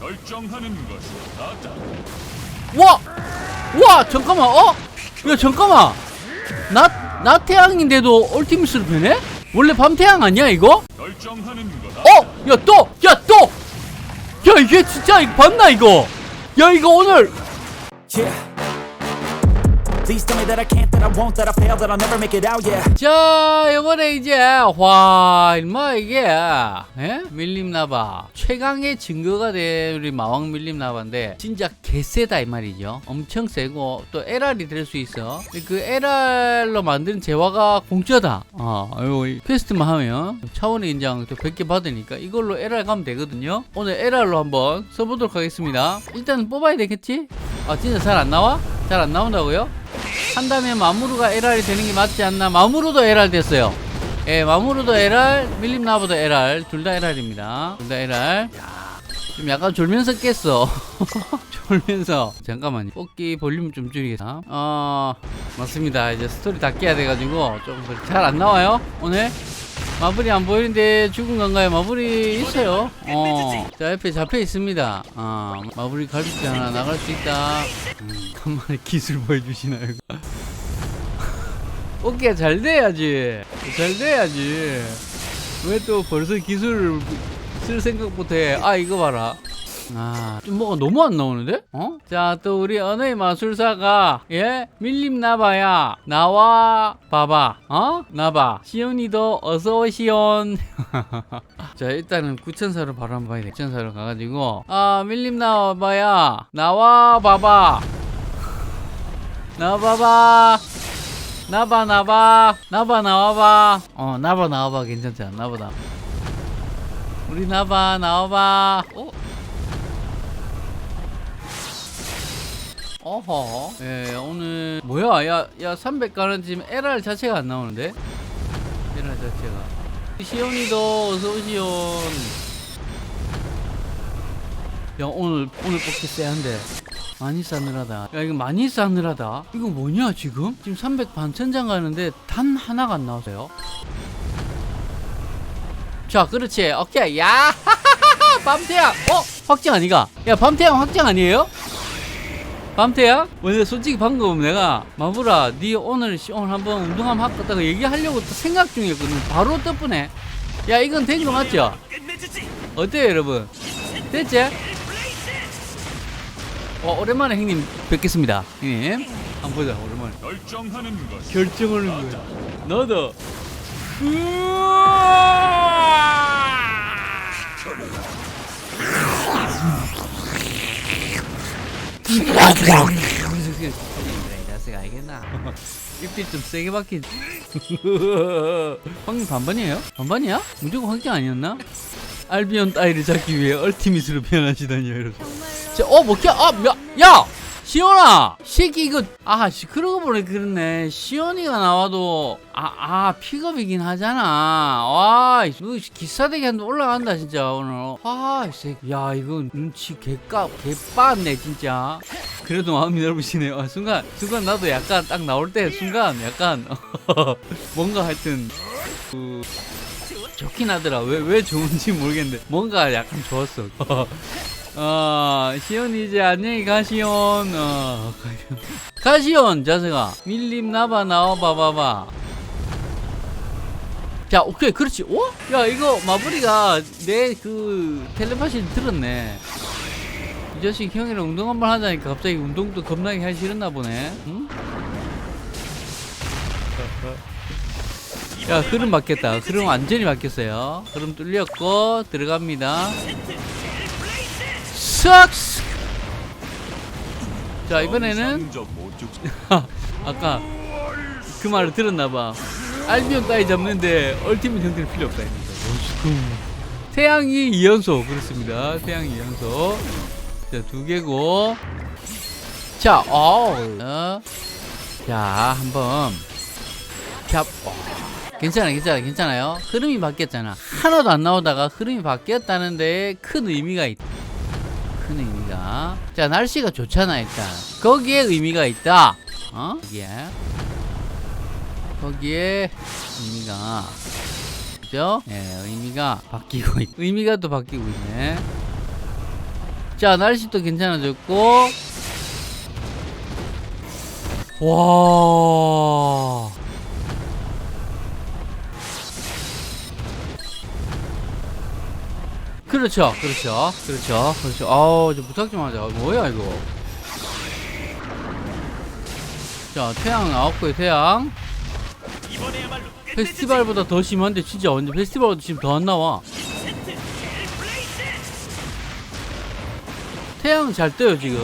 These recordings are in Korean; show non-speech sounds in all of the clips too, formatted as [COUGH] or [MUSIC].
결정하는 것이 나다. 와! 와! 잠깐만, 어? 야, 잠깐만! 나, 나 태양인데도 얼티미스로 변해? 원래 밤태양 아니야, 이거? 결정하는 거다. 어? 야, 또! 야, 또! 야, 이게 진짜, 이거 봤나, 이거? 야, 이거 오늘, Yeah. Please tell me that I can't, that I won't, that I fail, that I'll never make it out, yeah. 자, 이번에 이제, 와, 임마, 이게, 예? 밀림나바. 최강의 증거가 된 우리 마왕 밀림나바인데, 진짜 개세다, 이 말이죠. 엄청 세고, 또 LR이 될 수 있어. 그 LR로 만든 재화가 공짜다. 어, 이거 퀘스트만 하면, 차원의 인장 또 100개 받으니까, 이걸로 LR 가면 되거든요. 오늘 LR로 한번 써보도록 하겠습니다. 일단 뽑아야 되겠지? 아, 진짜 잘 안 나와? 잘 안 나온다고요? 한다면 마무르가 LR이 되는 게 맞지 않나? 마무르도 LR 됐어요. 예, 마무르도 LR, 밀림나보다 LR, 둘 다 LR입니다. 둘 다 LR. 좀 약간 졸면서 깼어. [LAUGHS] 졸면서. 잠깐만요. 뽑기 볼륨 좀 줄이겠다. 어, 맞습니다. 이제 스토리 다 깨야 돼가지고 좀잘안 나와요, 오늘? 마블이 안 보이는데 죽은 건가요? 마블이 있어요. 어. 자, 옆에 잡혀 있습니다. 아, 마블이 갈비뼈 하나 나갈 수 있다. 음, 간만에 기술 보여주시나요? [LAUGHS] 오케이, 잘 돼야지. 잘 돼야지. 왜 또 벌써 기술을 쓸 생각부터 해? 아, 이거 봐라. 아, 좀 뭐가 너무 안 나오는데? 어? 자, 또 우리 언어의 마술사가, 예? 밀림 나봐야, 나와 봐봐, 어? 나봐. 시온이도 어서오시온. [LAUGHS] 자, 일단은 구천사로 바로 한번 봐야 돼. 구천사로 가가지고, 아, 밀림 나와봐야, 나와 봐봐. 나와봐봐. 나봐, 나봐. 나봐, 나와봐. 어, 나봐, 나와봐. 괜찮잖아. 나보다. 우리 나봐, 나와봐. 어? 어허. 예, 오늘 뭐야? 야, 야, 300 가는 지금 LR 자체가 안 나오는데? LR 자체가. 시온이도 어서 오시온. 야, 오늘 오늘 뽑기 세한데. 많이 싸늘하다. 야, 이거 많이 싸늘하다. 이거 뭐냐, 지금? 지금 300 반천장 가는데 단 하나가 안 나왔어요. 자, 그렇지. 오케이. 야! [LAUGHS] 밤태양! 어? 확정 아니가? 야, 밤태양 확정 아니에요? 밤태야? 근데 솔직히 방금 내가 마부라 니 오늘 씨, 오늘 한번 운동 한번 할까 얘기하려고 또 생각 중이었거든 바로 떠쁘네 야 이건 되는 거 맞죠? 어때요 여러분? 됐지? 어 오랜만에 형님 뵙겠습니다 형님 한번 보자 오랜만에 결정하는 것이 결정을 하는 거야 너도 알겠나? 입빛 좀 세게 박힌. [LAUGHS] 황님 반반이에요? 반반이야? 무조건 확정 아니었나? 알비온 따위를 잡기 위해 얼티밋으로 변하시다니 여러분. 자, 어, 먹혀? 아, 야, 야! 시원아! 새끼 이거, 아, 씨, 그러고 보니 그렇네. 시원이가 나와도, 아, 아, 픽업이긴 하잖아. 와, 너 기사대기 한번 올라간다, 진짜, 오늘. 아, 이 새끼. 야, 이거 눈치 개까, 개빠네, 진짜. 그래도 마음이 넓으시네요. 아, 순간, 순간 나도 약간 딱 나올 때, 순간 약간, [LAUGHS] 뭔가 하여튼, 그, 좋긴 하더라. 왜, 왜 좋은지 모르겠는데. 뭔가 약간 좋았어. [LAUGHS] 어, 시온 이제 안녕히 가시온. 어, 가시온. 자세가. 밀림 나봐, 나와 봐봐봐. 자, 오케이, 그렇지. 어? 야, 이거 마블이가 내 그 텔레파시를 들었네. 이 자식 형이랑 운동 한 번 하자니까 갑자기 운동도 겁나게 하기 싫었나 보네. 응? 야, 흐름 바뀌었다. 흐름 완전히 바뀌었어요. 흐름 뚫렸고, 들어갑니다. 싹스! 자, 이번에는 [LAUGHS] 아까 그 말을 들었나봐. 알비온 따위 잡는데 얼티밋 형태는 필요 없다. 했는데. 태양이 2연속 그렇습니다. 태양이 2연속. 자, 두 개고. 자, 어, 어. 자, 한번. 자, 어. 괜찮아, 괜찮아, 괜찮아요. 흐름이 바뀌었잖아. 하나도 안 나오다가 흐름이 바뀌었다는데 큰 의미가 있다. 큰 의미가. 자, 날씨가 좋잖아, 일단. 거기에 의미가 있다. 어? 거기에. 거기에 의미가. 그죠? 예, 의미가 바뀌고 있, 의미가 또 바뀌고 있네. 자 날씨도 괜찮아졌고 와 그렇죠 그렇죠 그렇죠 그렇죠 아우 저 부탁 좀 하자 뭐야 이거 자 태양 나왔고요 태양 페스티벌보다 더 심한데 진짜 완전 페스티벌보다 지금 더 안 나와 태양 잘 떠요 지금.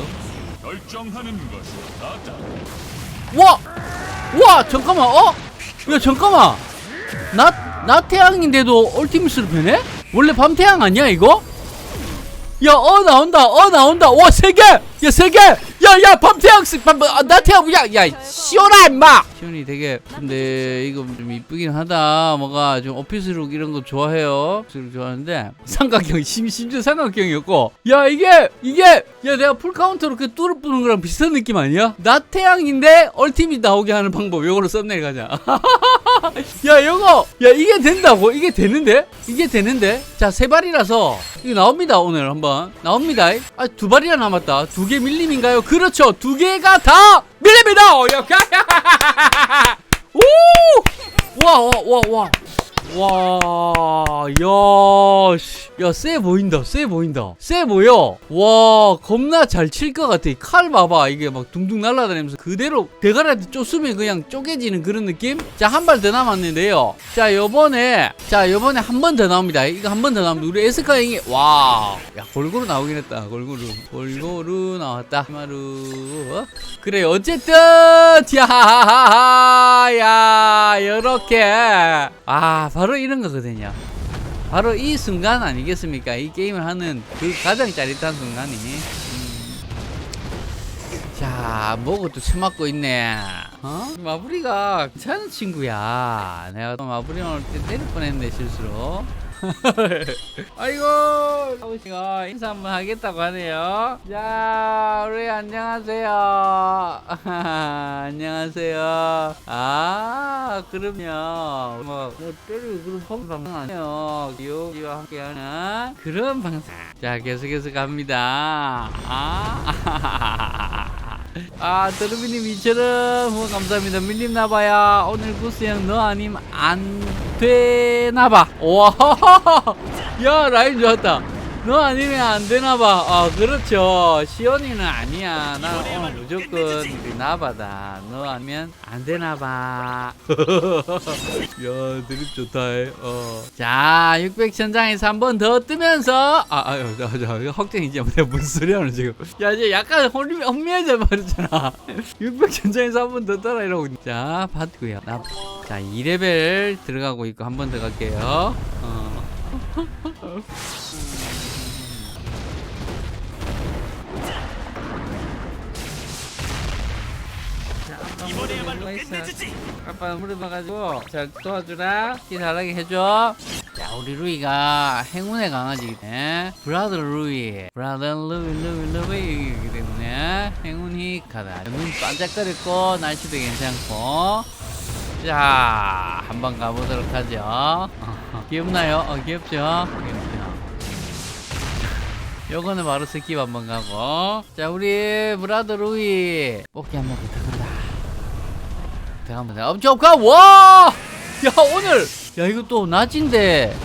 와! 와 잠깐만 어? 야 잠깐만 낮, 낮 태양인데도 얼티미스로 변해? 원래 밤 태양 아니야 이거? 야 어 나온다 어 나온다. 와 세개! 야 세개 야야 밤 태양 밤낮 태양 야야 시원하 임마. 시원이 되게 근데 이거 좀 이쁘긴 하다. 뭐가 좀 오피스룩 이런 거 좋아해요? 오피스룩 좋아하는데. 삼각형 심, 심지어 삼각형이었고. 야 이게 이게 야 내가 풀카운터로 그 뚫어 부는 거랑 비슷한 느낌 아니야? 낮 태양인데 얼티밋 나오게 하는 방법 요거로 썸네일 가자. [LAUGHS] 야 요거 야 이게 된다고? 이게 되는데? 이게 되는데? 자 세 발이라서 이거 나옵니다 오늘 한번. 나옵니다. 아 두 발이나 남았다. 두 개 밀림인가요? 그렇죠. 두 개가 다 밀립니다! 이렇게 오와와와와 [LAUGHS] 와, 야, 씨. 야, 쎄 보인다, 쎄 보인다. 쎄 보여. 와, 겁나 잘 칠 것 같아. 이칼 봐봐. 이게 막 둥둥 날아다니면서 그대로 대가리한테 쪼으면 그냥 쪼개지는 그런 느낌? 자, 한 발 더 남았는데요. 자, 요번에, 자, 요번에 한 번 더 나옵니다. 이거 한 번 더 나옵니다. 우리 에스카 형이, 와, 야, 골고루 나오긴 했다. 골고루. 골고루 나왔다. 마루. 어? 그래, 어쨌든, [LAUGHS] 야, 야, 요렇게. 아, 바로 이런 거거든요. 바로 이 순간 아니겠습니까? 이 게임을 하는 그 가장 짜릿한 순간이. 음. 자, 뭐고 또 처맞고 있네. 어? 마부리가 괜찮은 친구야. 내가 또올때 때릴 뻔했네, 실수로. 아이고, 아우씨가 인사 한번 하겠다고 하네요. 자, 우리 안녕하세요. [LAUGHS] 안녕하세요. 아, 그럼요. 뭐, 뭐 때리고 그런 방송 아니에요. 기호기와 함께하는 그런 방송. 자, 계속해서 갑니다. 아, [LAUGHS] 아, 드루비님 이처럼 후원 감사합니다. 밀림 나봐야 오늘 구스형 너 아님 안 되나봐. 와, [LAUGHS] 야 라인 좋았다. 너 아니면 안 되나봐. 아, 그렇죠. 시온이는 아니야. 나 오늘 무조건 나바다. 너 아니면 안 되나 봐. [LAUGHS] 야, 드립 좋다. 어. 자, 600 천장에서 한 번 더 뜨면서 아, 아유, 자, 자, 확정이지. 내가 무슨 소리 하는 지금. 야, 이제 약간 혼미, 혼미해져 버렸잖아. [LAUGHS] 600 천장에서 한 번 더 따라 이러고. 자, 받고요. 나, 자, 2레벨 들어가고 있고 한 번 더 갈게요. 어. [LAUGHS] 이번에야말로 끝내주지. 아빠 물어봐가지고 잘 도와주라. 키 잘하게 해줘. 자, 우리 루이가 행운의 강아지네. 브라더 루이, 브라더 루이, 루이, 루이이기 때문에 행운이 가다. 눈 반짝거렸고 날씨도 괜찮고. 자, 한번 가보도록 하죠. [LAUGHS] 귀엽나요? 어, 귀엽죠? 귀엽죠. 요거는 바로 스킵 한번 가고. 자, 우리 브라더 루이 뽑기 한번 부탁한다. 부탁합니다. 엄청 가! 와! 야, 오늘! 야, 이거 또 낮인데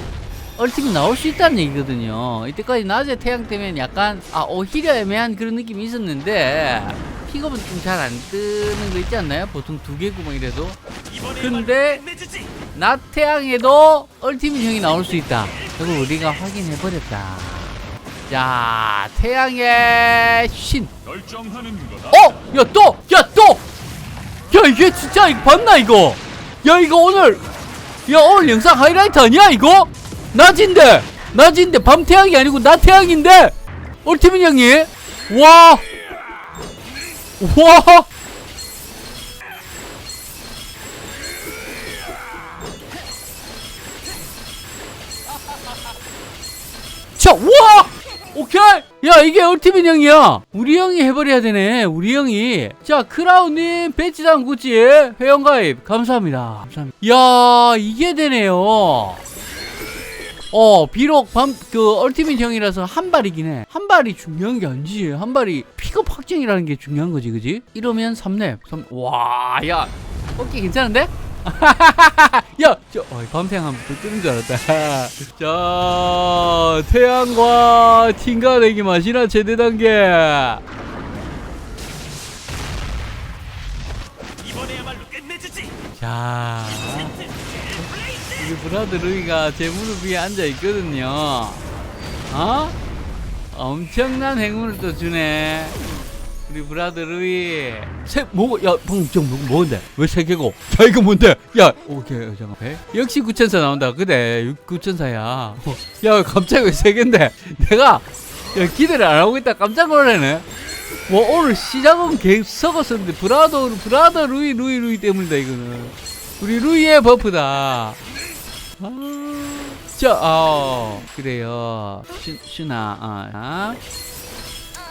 얼티밋 나올 수 있다는 얘기거든요. 이때까지 낮에 태양 때문에 약간, 아, 오히려 애매한 그런 느낌이 있었는데, 픽업은 좀 잘 안 뜨는 거 있지 않나요? 보통 두 개고 막 이래도. 근데, 낮 태양에도 얼티밋 형이 나올 수 있다. 이걸 우리가 확인해 버렸다. 자, 태양의 신. 어? 야, 또! 야, 이게 진짜, 이거 봤나, 이거? 야, 이거 오늘, 야, 오늘 영상 하이라이트 아니야, 이거? 낮인데! 낮인데, 밤 태양이 아니고 낮 태양인데! 얼티민 형이? 와! 와! 자, 와! 오케이! 야, 이게 얼티민 형이야! 우리 형이 해버려야 되네, 우리 형이. 자, 크라운님, 배지당 구찌, 회원가입, 감사합니다. 감사합니다. 야, 이게 되네요. 어 비록 밤그 얼티밋 형이라서 한 발이긴 해 한 발이 중요한 게 아니지 한 발이 픽업 확정이라는 게 중요한 거지 그지 이러면 3렙 3... 와 야 어깨 괜찮은데? [LAUGHS] 야, 저, 어, 밤생 한번 또 뜨는 줄 알았다. [LAUGHS] 자, 태양과 팀가 내기 맛이나 최대 단계. 이번에야말로 끝내주지. 자, 우리 브라드 루이가 제 무릎 위에 앉아 있거든요. 어? 엄청난 행운을 또 주네. 우리 브라드 루이. 세, 뭐, 야, 방금 저 뭐, 뭔데? 왜 세 개고? 야, 이거 뭔데? 야, 오케이, 잠깐. 에? 역시 9천사 나온다. 그래, 9천사야. 야, 갑자기 왜 세 개인데? 내가, 야, 기대를 안 하고 있다. 깜짝 놀라네. 뭐 오늘 시작은 계속 썩었었는데 브라더 브라더 루이 루이 루이 때문이다 이거는 우리 루이의 버프다 아, 자, 어, 그래요 슈, 슈나 어, 자,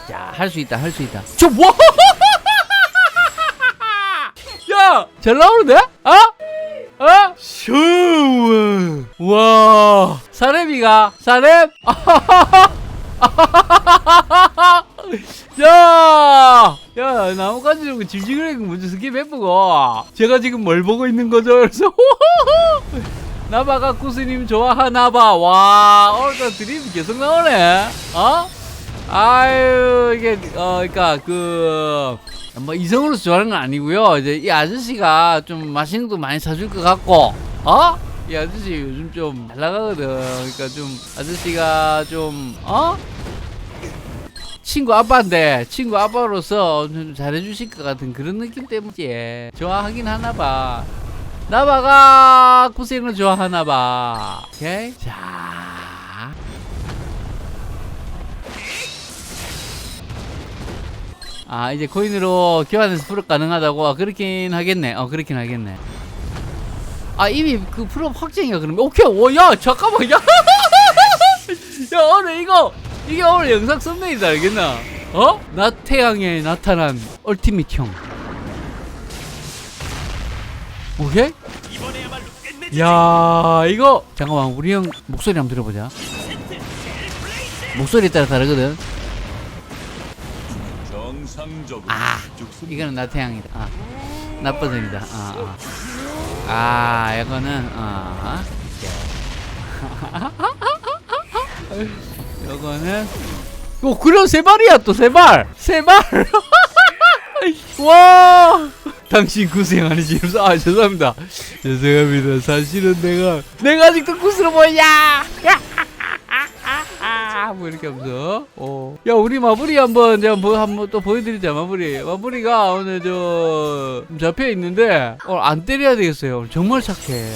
자, 할수 있다 할 수 있다 저 뭐? [LAUGHS] 야, 잘 나오는데? 어? 어? 슈, 와, 사례비가 사례? [LAUGHS] 야! 야, 나뭇가지 들고 질질거리고 먼저 스킵 해보고. 제가 지금 뭘 보고 있는 거죠? 그래서, [LAUGHS] 나바가 구스님 좋아하나봐. 와, 오늘도 드림 계속 나오네. 어? 아유, 이게, 어, 그니까, 그, 뭐, 이성으로서 좋아하는 건 아니고요 이제 이 아저씨가 좀 맛있는 것도 많이 사줄 것 같고, 어? 이 아저씨 요즘 좀 잘 나가거든. 그러니까 좀, 아저씨가 좀, 어? 친구 아빠인데 친구 아빠로서 좀 잘해주실 것 같은 그런 느낌 때문에 좋아하긴 하나봐 나바가 구생을 좋아하나봐 오케이 자 아, 이제 코인으로 교환해서 풀업 가능하다고 아, 그렇긴 하겠네. 어, 그렇긴 하겠네. 아, 이미 그 풀업 확정이야, 그러면. 오케이, 오, 야, 잠깐만, 야. [LAUGHS] 야, 오늘 이거, 이게 오늘 영상 썸네일이다, 알겠나? 어? 나태양에 나타난 얼티밋 형. 오케이? 야, 이거, 잠깐만, 우리 형 목소리 한번 들어보자. 목소리에 따라 다르거든. 아. 이거는 나태양이다. 아, 나버전이다. 아, 아. 아, 이거는, 아. [LAUGHS] 이거는, 오, 그럼 세 발이야, 또 세 발! 세 발! [LAUGHS] 와! 당신 구생 아니지? 아, 죄송합니다. 죄송합니다. 사실은 내가, 내가 아직도 구스로 보이냐! 뭐 이렇게 하면서 어. 야 우리 마무리 한번 제가 뭐 한번 또 보여드리자 마무리 마무리가 오늘 저좀 잡혀 있는데 오늘 안 때려야 되겠어요 정말 착해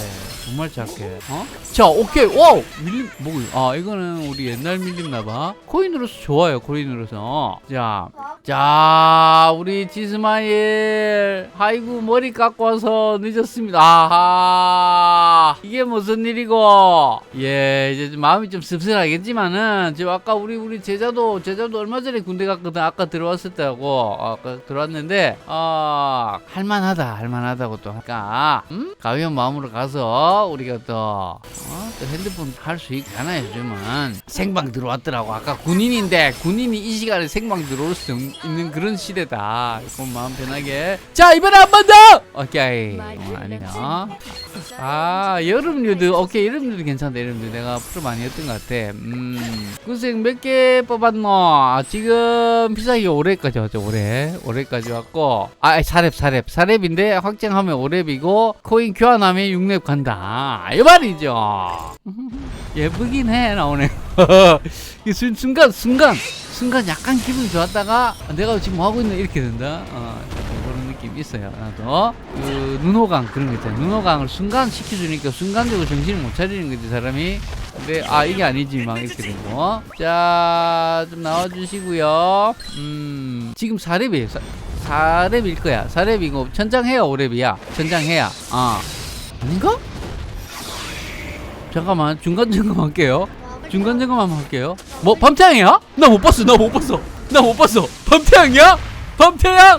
정말 착해 어? 자 오케이 와우 밀림 뭐아 이거는 우리 옛날 밀림나봐 코인으로서 좋아요 코인으로서 자 자, 우리 지스마일. 아이고, 머리 깎고 와서 늦었습니다. 아하. 이게 무슨 일이고. 예, 이제 좀 마음이 좀 씁쓸하겠지만은, 지금 아까 우리, 우리 제자도, 제자도 얼마 전에 군대 갔거든. 아까 들어왔을 때하고, 아까 들어왔는데, 아, 할만하다, 할만하다고 또 할까. 음? 가벼운 마음으로 가서, 우리가 또, 어? 또 핸드폰 할 수 있잖아요, 요즘은. 생방 들어왔더라고. 아까 군인인데, 군인이 이 시간에 생방 들어올 수 있는 그런 시대다. 그럼 마음 편하게. 자, 이번에 한 번 더! 오케이. 어, 아니야. 아, 여름 류도, 오케이, 여름 류도 괜찮다, 여름 류. 내가 프로 많이 했던 것 같아. 음, 구색 몇개 뽑았노? 아, 지금 비싸게 올해까지 왔죠, 올해. 올해까지 왔고. 아, 4렙, 4렙. 4렙인데, 확정하면 5렙이고, 코인 교환하면 6렙 간다. 이 말이죠. [LAUGHS] 예쁘긴 해, 나오네. [LAUGHS] 이 순, 순간, 순간, 순간 약간 기분이 좋았다가, 내가 지금 뭐 하고 있는 이렇게 된다. 어, 있어요. 나도. 그, 눈호강 그런 거 있잖아요. 눈호강을 순간 시켜주니까 순간적으로 정신을 못 차리는 거지, 사람이. 근데, 아, 이게 아니지, 막 이렇게 되고. 자, 좀 나와주시고요. 음, 지금 4렙이에요. 4, 렙일 거야. 4렙이고, 천장해야 5렙이야. 천장해야. 아. 아닌가? 잠깐만, 중간 점검 할게요. 중간 점검 한번 할게요. 뭐, 밤태양이야? 나 못 봤어, 나 못 봤어. 나 못 봤어. 밤태양이야? 밤태양?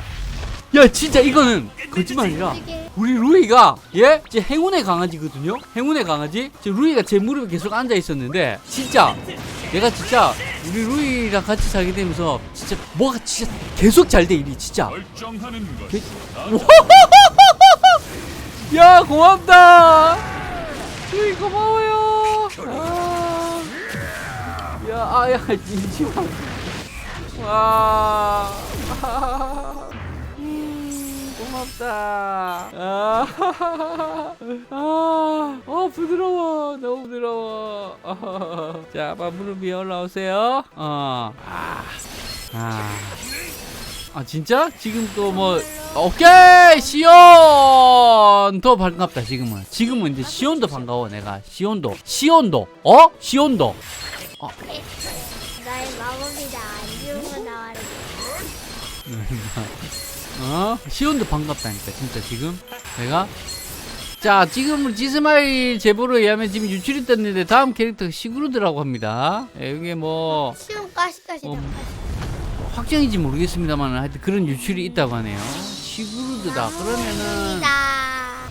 야, 진짜 이거는 거짓말이라. 우리 루이가 예? 제 행운의 강아지거든요. 행운의 강아지. 제 루이가 제 무릎에 계속 앉아 있었는데 진짜 내가 진짜 우리 루이랑 같이 살게 되면서 진짜 뭐가 진짜 계속 잘 돼 일이 진짜. 개-. [LAUGHS] 야 고맙다. 루이 고마워요. 아. 야 아야 진지만. 와. 음, [LAUGHS] 고맙다. 아, [LAUGHS] 아, 어 부드러워, 너무 부드러워. 아, [LAUGHS] 자, 무릎 위에 올라오세요. 어, 아, 아, 아 진짜? 지금 또 뭐, 오케이 시온 더 반갑다 지금은. 지금은 이제 시온도 반가워 내가 시온도, 시온도, 어? 시온도. 나의 마법이다. 안 좋은 거 나와라. [LAUGHS] 어? 시온도 반갑다니까 진짜 지금. 내가? 자 지금 지스마일 제보로 의하면 지금 유출이 떴는데 다음 캐릭터가 시그루드라고 합니다. 예, 이게 뭐 시험 까시까시다. 어, 확정인지 모르겠습니다만 하여튼 그런 유출이 있다고 하네요. 시그루드다. 그러면은 다.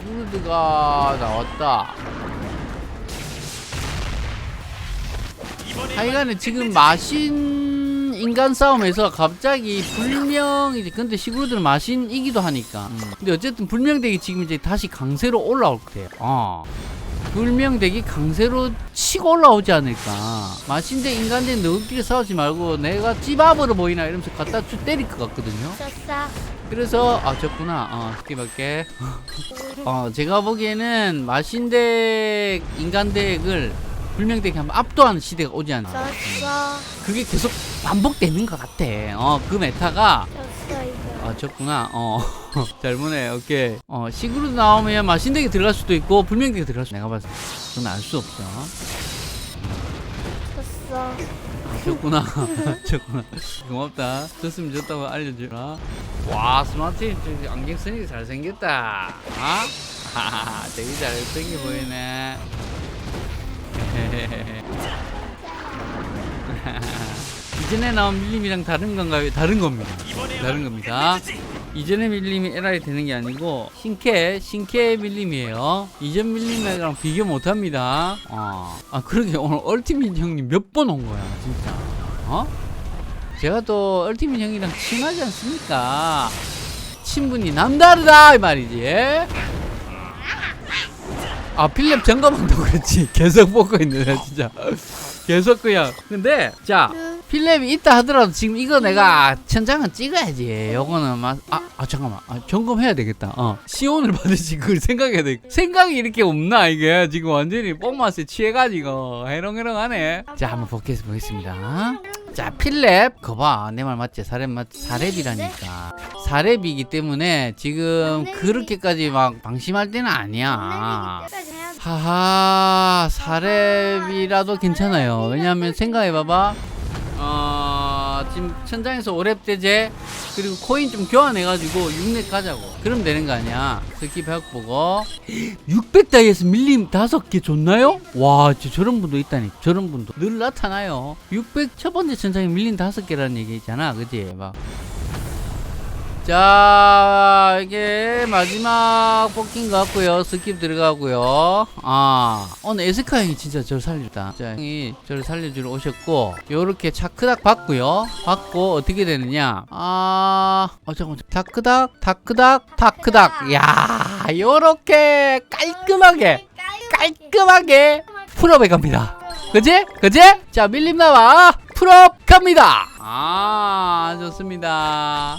시그루드가 나왔다. 하여간에 지금 마신 인간 싸움에서 갑자기 불명이지 근데 시그루드는 마신이기도 하니까 음. 근데 어쨌든 불명덱이 지금 이제 다시 강세로 올라올 거예요 어. 불명덱이 강세로 치고 올라오지 않을까 마신 대 인간 대 너희끼리 싸우지 말고 내가 찌밥으로 보이나 이러면서 갖다 쭉 때릴 것 같거든요 졌어. 그래서 아 졌구나 어 스킵할게 [LAUGHS] 어 제가 보기에는 마신덱 인간덱을 불명덱이 한번 압도하는 시대가 오지 않나. 졌어. 그게 계속 반복되는 것 같아. 어그 메타가. 졌어 이거. 아 졌구나. [LAUGHS] 어잘 보네. 오케이. 어 시그루 나오면 마신덱이 들어갈 수도 있고 불명덱이 들어갈 수도 내가 봤을 때 그건 알 수 없어. 졌어. 아, 졌구나. [LAUGHS] 졌구나. 고맙다. 졌으면 졌다고 알려주라. 와 스마트 저기 안경 쓰니까 잘생겼다. 아? 하하하 [LAUGHS] 되게 잘생겨 보이네 [LAUGHS] 이전에 나온 밀림이랑 다른 건가요? 다른 겁니다. 다른 겁니다. 이전의 밀림이 에라이 되는 게 아니고 신캐 신캐 밀림이에요. 이전 밀림이랑 비교 못 합니다. 어. 아 그러게. 오늘 얼티밋 형님 몇 번 온 거야 진짜. 어? 제가 또 얼티밋 형이랑 친하지 않습니까? 친분이 남다르다 이 말이지 아 필립 점검한다고 그랬지. [LAUGHS] 계속 보고 있네 진짜. 계속 그냥. 근데 자 필랩이 있다 하더라도 지금 이거 내가 천장은 찍어야지. 요거는 막 아, 아 잠깐만. 아, 점검해야 되겠다. 어. 시온을 [LAUGHS] 받으시 그걸 생각해야 돼. 생각이 이렇게 없나 이게? 지금 완전히 뽕맛에 취해가지고. 해롱해롱하네. 자 한번 보겠, 보겠습니다 자 필랩 거봐 내 말 맞지? 사렙 맞지 사렙이라니까. 사렙이기 때문에 지금 그렇게까지 막 방심할 때는 아니야. 하하 사렙이라도 괜찮아요. 왜냐하면 생각해봐봐. 어 지금 천장에서 오랩대제 그리고 코인 좀 교환해가지고 6렙 가자고. 그럼 되는 거 아니야? 스킵 회복 보고. 600다이에서 밀림 5개 줬나요? 와 저런 분도 있다니. 저런 분도. 늘 나타나요. 600 첫 번째 천장에 밀림 5개라는 얘기 있잖아. 그지 막 자 이게 마지막 뽑긴 것 같고요. 스킵 들어가고요. 아 오늘 에스카 형이 진짜 저를 살렸다. 자 형이 저를 살려주러 오셨고 요렇게 차크닥 받고요. 받고 어떻게 되느냐? 아 어, 잠깐만. 다크닥 다크닥 다크닥. 야 요렇게 깔끔하게 깔끔하게. 풀업해 갑니다. 그지? 그지? 자 밀림 나와. 풀업 갑니다. 아 좋습니다